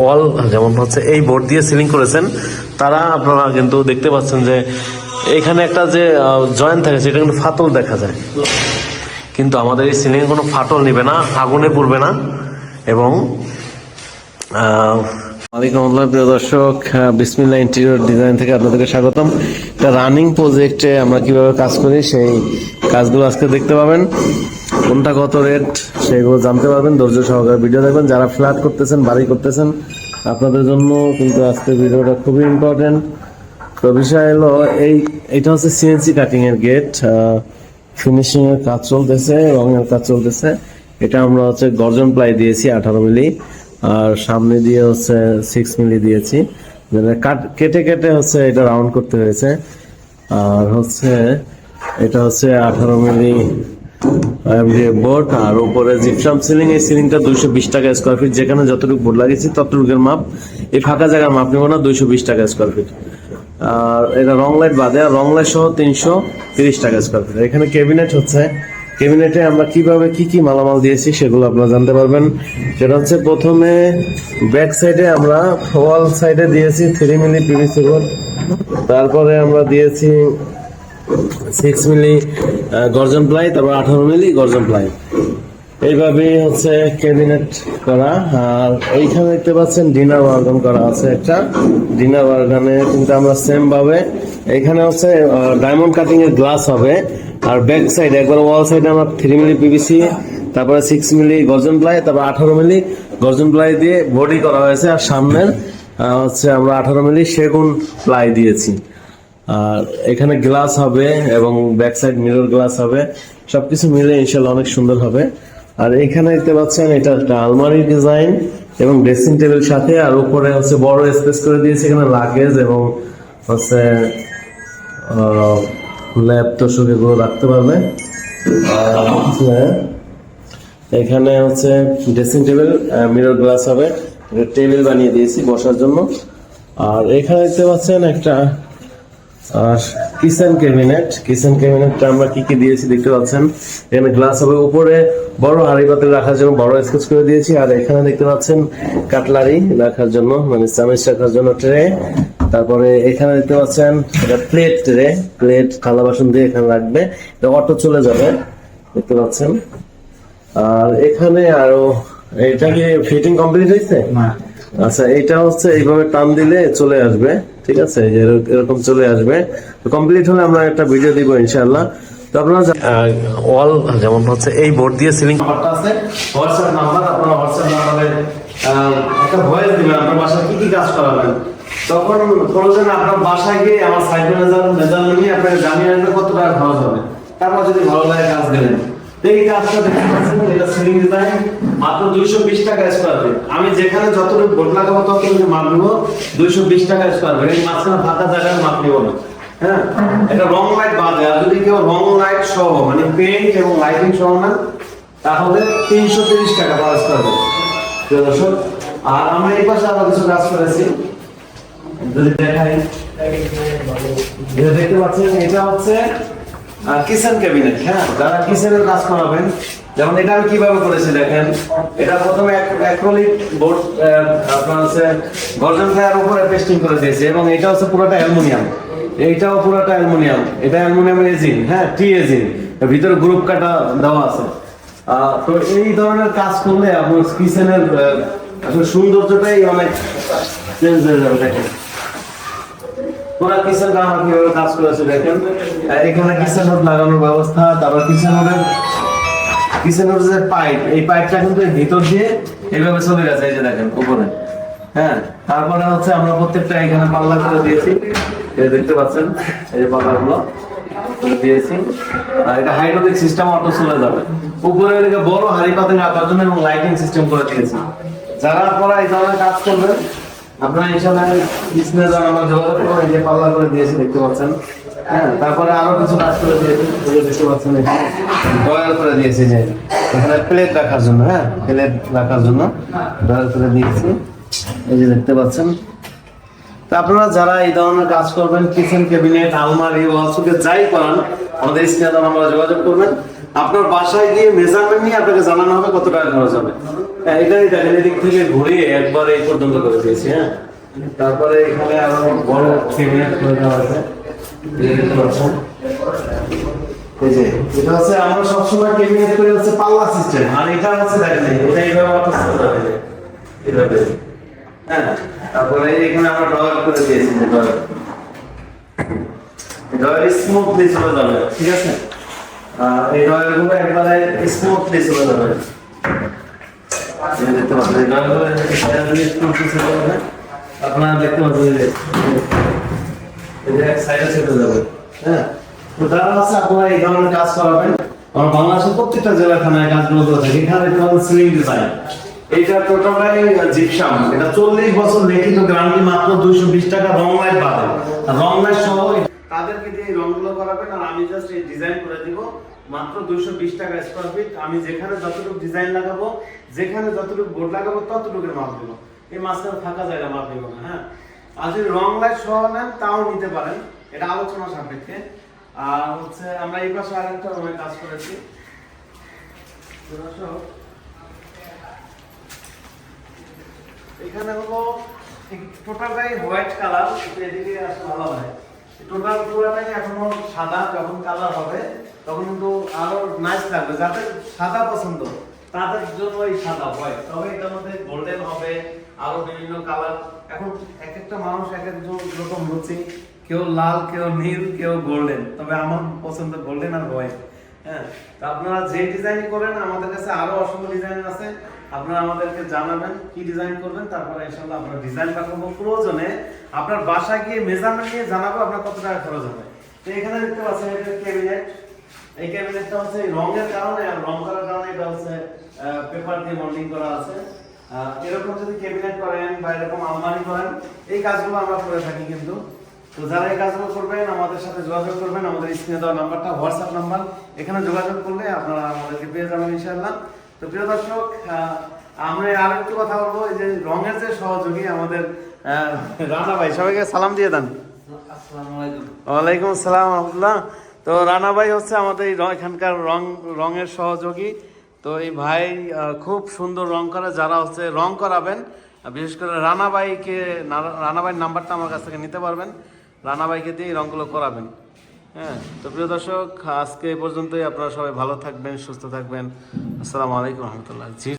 ওয়াল, যেমন হচ্ছে এই বোর্ড দিয়ে সিলিং করেছেন, তারা আপনারা কিন্তু দেখতে পাচ্ছেন যে এখানে একটা যে জয়েন্ট থাকে, সেটা কিন্তু ফাটল দেখা যায়। কিন্তু আমাদের এই সিলিংয়ে কোনো ফাটল নেবে না, আগুনে পড়বে না, এবং আলাইকুম আল্লাহ প্রিয় দর্শক বিসমিল্লা ইন্টেরিয়র ডিজাইন থেকে আপনাদেরকে স্বাগতম। একটা রানিং প্রজেক্টে আমরা কীভাবে কাজ করি, সেই কাজগুলো আজকে দেখতে পাবেন। কোনটা কত রেট সেগুলো জানতে পারবেন। ধৈর্য সহকারে ভিডিও দেখবেন। যারা ফ্ল্যাট করতেছেন, বাড়ি করতেছেন, আপনাদের জন্য কিন্তু আজকের ভিডিওটা খুবই ইম্পর্টেন্ট তো বিষয় হলো, এই, এটা হচ্ছে সিএনসি কাটিং এর গেট ফিনিশিং এর কাজ চলতেছে, রঙের কাজ চলতেছে। এটা আমরা হচ্ছে গর্জন প্লাই দিয়েছি, আঠারো মিলি। আর সামনে দিয়ে হচ্ছে সিক্স মিলি দিয়েছি। কেটে কেটে হচ্ছে এটা রাউন্ড করতে হয়েছে। আর হচ্ছে, এটা হচ্ছে আঠারো মিলি বোর্ড আর উপরে জিপসাম সিলিং এই সিলিংটা দুইশো বিশ টাকা স্কোয়ার ফিট যেখানে যতটুকু বোর্ড লাগিয়েছি, ততটুকুর মাপ। এই ফাঁকা জায়গার মাপ নেব না, দুইশো বিশ টাকা স্কোয়ার ফিট আর এটা রং লাইট বাদে, আর রং লাইট সহ তিনশো তিরিশ টাকা স্কোয়ার ফিট এখানে ক্যাবিনেট হচ্ছে। ক্যাবিনেটে আমরা কীভাবে কি কি মালামাল দিয়েছি, সেগুলো আপনারা জানতে পারবেন। সেটা হচ্ছে প্রথমে ব্যাক সাইডে আমরা ওয়াল সাইডে দিয়েছি থ্রি মিলি পিভিসি বোর্ড তারপরে আমরা দিয়েছি সিক্স মিলি গর্জন প্লাই, তারপর আঠারো মিলি গর্জন প্লাই। এইভাবেই হচ্ছে ক্যাবিনেট করা। আর এইখানে দেখতে পাচ্ছেন ডিনার ওয়ার্গন করা আছে একটা। ডিনার ওয়ার্গানে কিন্তু আমরা সেম ভাবে এখানে হচ্ছে ডায়মন্ড কাটিং এর গ্লাস হবে। আর ব্যাক সাইড একবার ওয়াল সাইডে আমরা থ্রি মিলি পিভিসি তারপরে সিক্স মিলি গর্জন প্লাই, তারপর আঠারো মিলি গর্জন প্লাই দিয়ে বডি করা হয়েছে। আর সামনের হচ্ছে আমরা আঠারো মিলি সেগুন প্লাই দিয়েছি। আর এখানে গ্লাস হবে এবং ব্যাক সাইড মিরর গ্লাস হবে। সবকিছু মিলে ইনশাল্লাহ অনেক সুন্দর হবে। আর এখানে দেখতে পাচ্ছেন এটা একটা আলমারি ডিজাইন এবং ড্রেসিং টেবিল সাথে, আর উপরে হচ্ছে বড় স্পেস করে দিয়েছে এখানে লাগেজ এবং হচ্ছে ল্যাপ তোষক এগুলো রাখতে পারবে। আর এখানে হচ্ছে ড্রেসিং টেবিল মিরর গ্লাস হবে। টেবিল বানিয়ে দিয়েছি বসার জন্য। আর এখানে দেখতে পাচ্ছেন একটা আর কিচেন ক্যাবিনেট কিচেন ক্যাবিনেটটা আমরা কি কি দিয়েছি দেখতে পাচ্ছেন? এখানে গ্লাস হবে উপরে বড় হাঁড়ি পাতিল রাখার জন্য বড় স্কেচ করে দিয়েছি। আর এখানে দেখতে পাচ্ছেন কাটলারি রাখার জন্য মানে চামচ রাখার জন্য ট্রে তারপরে এখানে দেখতে পাচ্ছেন এটা প্লেট ট্রে প্লেট থালা বাসন দিয়ে এখানে রাখবে। এটা অটো চলে যাবে দেখতে পাচ্ছেন। আর এখানে আরও এটা কি ফিটিং কমপ্লিট হয়েছে? আচ্ছা এটা হচ্ছে এইভাবে টান দিলে চলে আসবে। ঠিক আছে? এরকম চলে আসবে। কমপ্লিট হলে আমরা একটা ভিডিও দিব ইনশাআল্লাহ। তো আপনারা ওয়াল যেমন হচ্ছে এই বোর্ড দিয়ে সিলিং নাম্বারটা আছে হোয়াটসঅ্যাপ নাম্বার আপনারা হোয়াটসঅ্যাপ নাম্বারে একটা ভয়েস দিবেন আপনার বাসায় কি কি কাজ করাবেন? তখন প্রয়োজন আপনার বাসায় গিয়ে আমার সাইড ম্যানেজার মেজারমেন্ট নিয়ে আপনাকে জানিয়ে কত টাকা খরচ হবে। তারপর যদি ভালো লাগে কাজ দিলেন তো কাজটা দেখতে পাচ্ছেন এটা সিলিং ডিজাইন মাত্র দুইশো বিশ টাকা স্কোয়ার ফিট আমি যেখানে যতটুকু বোর্ড লাগাবো ততটুকু মাপ নিবো। দুইশো বিশ টাকা স্কোয়ার ফিট এই মাঝখানে ফাঁকা জায়গায় মাপ নিবো না। হ্যাঁ? এটা রং লাইট বাদে আর যদি কেউ রং লাইট সহ মানে পেইন্ট এবং লাইটিং সহ না তাহলে তিনশো তিরিশ টাকা পার স্কোয়ার ফিট দর্শক, আর আমরা এই পাশে আরও কিছু কাজ করেছি। যদি দেখাই। দেখতে পাচ্ছেন, এটা হচ্ছে কিচেন ক্যাবিনেট হ্যাঁ? যারা কিচেনের কাজ করাবেন, যেমন এটা আমি কীভাবে করেছি দেখেন, এটা প্রথমে অ্যাক্রোলিক বোর্ড আপনার হচ্ছে গর্জন ফ্লায়ার উপরে পেস্টিং করে দিয়েছি, এবং এটা হচ্ছে পুরোটা অ্যালুমিনিয়াম। এইটাও পুরোটা অ্যালুমিনিয়াম। এটা অ্যালুমিনিয়ামের এজিন হ্যাঁ টি এজিন ভিতরে গ্রুপ কাটা দেওয়া আছে। তো এই ধরনের কাজ করলে আপনার কিচেনের সৌন্দর্যটাই অনেক চেঞ্জ হয়ে যাবে দেখেন। এখানে হ্যাঁ তারপরে হচ্ছে আমরা প্রত্যেকটা এখানে পাল্লা করে দিয়েছি। দেখতে পাচ্ছেন, এই যে দিয়েছি। আর এটা হাইড্রোলিক সিস্টেম অটো চলে যাবে। উপরে বড় হাড়ি পাতিল রাখার জন্য এবং লাইটিং সিস্টেম করে দিয়েছি। যারা আপনারা এই ধরনের কাজ করবেন আমার যোগাযোগ করুন এই যে পাল্লা করে দিয়েছি, দেখতে পাচ্ছেন। হ্যাঁ তারপরে আরও কিছু কাজ করে দেখতে পাচ্ছেন ডয়ার করে দিয়েছি যে এখানে প্লেট রাখার জন্য হ্যাঁ প্লেট রাখার জন্য ডয়ার করে দিয়েছি। এই যে দেখতে পাচ্ছেন আপনারা যারা এই ধরনের কাজ করবেন কিচেন ক্যাবিনেট আলমারি ওয়ালসুকে যাই করান আমাদের স্ক্রিনে আমরা যোগাযোগ করবেন। আপনার বাসায় গিয়ে মেজারমেন্ট নিয়ে আপনাকে জানানো হবে কত টাকা খরচ হবে। হ্যাঁ, এটাই দেখেন এদিক থেকে ঘুরিয়ে একবার এই পর্যন্ত করে দিয়েছি হ্যাঁ। তারপরে এখানে আরও বড় ক্যাবিনেট করে দেওয়া আছে। হচ্ছে আমরা সবসময় ক্যাবিনেট করে হচ্ছে পাল্লা সিস্টেম আর এটা হচ্ছে দেখেন এটা এইভাবে অটো হ্যাঁ। তারপরে এখানে আমরা করে দিয়েছি যে স্মুথলি চলে যাবে, ঠিক আছে? এই একবারে স্মুথলি চলে যাবে। আপনারা দেখতে পাচ্ছেন হ্যাঁ? তো আছে, আপনারা এই ধরনের কাজ আমার বাংলাদেশের প্রত্যেকটা জেলাখানায় কাজগুলো থাকে। এখানে সুইং ডিজাইন। এটা টোটালটাই জিপসাম। এটা চল্লিশ বছর লিখিত গ্যারান্টি মাত্র দুইশো বিশ টাকা রং লাইট পাবেন রং লাইট সহ তাদেরকে দিয়ে রংগুলো করাবেন আর আমি জাস্ট এই ডিজাইন করে দিব। মাত্র দুইশো বিশ টাকা স্কোয়ার ফিট আমি যেখানে যতটুকু ডিজাইন লাগাবো, যেখানে যতটুকু বোর্ড লাগাবো ততটুকুর মাপ দেবো। এই মাঝখানে ফাঁকা জায়গা মাপ দেবো না হ্যাঁ? আর যদি রং লাইট সহ নেন, তাও নিতে পারেন। এটা আলোচনা সাপেক্ষে। আর হচ্ছে আমরা এই পাশে আরেকটা রুমে কাজ করেছি তো দর্শক, এখানে হলো টোটালটাই হোয়াইট কালার এদিকে আসলে ভালো হয় টোটাল পুরোটাই এখনও সাদা, যখন কালার হবে, তখন কিন্তু আরও নাইস লাগবে যাদের সাদা পছন্দ। তাদের জন্য এই সাদা হোয়াইট তবে এটার মধ্যে গোল্ডেন হবে, আরও বিভিন্ন কালার। এখন এক একটা মানুষ এক একজন রকম রুচি কেউ লাল, কেউ নীল, কেউ গোল্ডেন তবে আমার পছন্দ গোল্ডেন আর হোয়াইট হ্যাঁ আপনারা যে ডিজাইন করেন, আমাদের কাছে আরও অসংখ্য ডিজাইন আছে। আপনারা আমাদেরকে জানাবেন, কি ডিজাইন করবেন, তারপরে ইনশাআল্লাহ আমরা ডিজাইন পাঠাবো প্রয়োজনে আপনার বাসায় গিয়ে মেজারমেন্ট নিয়ে জানাব আপনার কত টাকা খরচ হবে। তো এখানে দেখতে পাচ্ছেন, এটা ক্যাবিনেট এই ক্যাবিনেটটা হচ্ছে রঙের কারণে রং করার কারণে এটা হচ্ছে পেপার দিয়ে করা আছে। এরকম যদি ক্যাবিনেট করেন বা এরকম আলমারি করেন, এই কাজগুলো আমরা করে থাকি কিন্তু। তো যারা এই কাজগুলো করবেন, আমাদের সাথে যোগাযোগ করবেন, আমাদের স্ক্রিনে দেওয়া নাম্বারটা হোয়াটসঅ্যাপ নাম্বার। এখানে যোগাযোগ করলে আপনারা আমাদেরকে পেয়ে যাবেন ইনশাআল্লাহ। তো প্রিয় দর্শক আমরা আর একটু কথা বলব। এই যে রঙের যে সহযোগী আমাদের রানা ভাই সবাইকে সালাম দিয়ে দেন। ওয়ালাইকুম আসসালাম রহমতুল্লাহ। তো রানা ভাই হচ্ছে আমাদের এই র- এখানকার রং রঙের সহযোগী। তো এই ভাই খুব সুন্দর রং করে যারা হচ্ছে রং করাবেন বিশেষ করে রানা ভাইকে রানা ভাইয়ের নাম্বারটা আমার কাছ থেকে নিতে পারবেন। রানা ভাইকে দিয়ে এই রঙগুলো করাবেন। হ্যাঁ তো প্রিয় দর্শক, আজকে এই পর্যন্তই। আপনারা সবাই ভালো থাকবেন, সুস্থ থাকবেন। আসসালামু আলাইকুম রহমতুল্লাহ।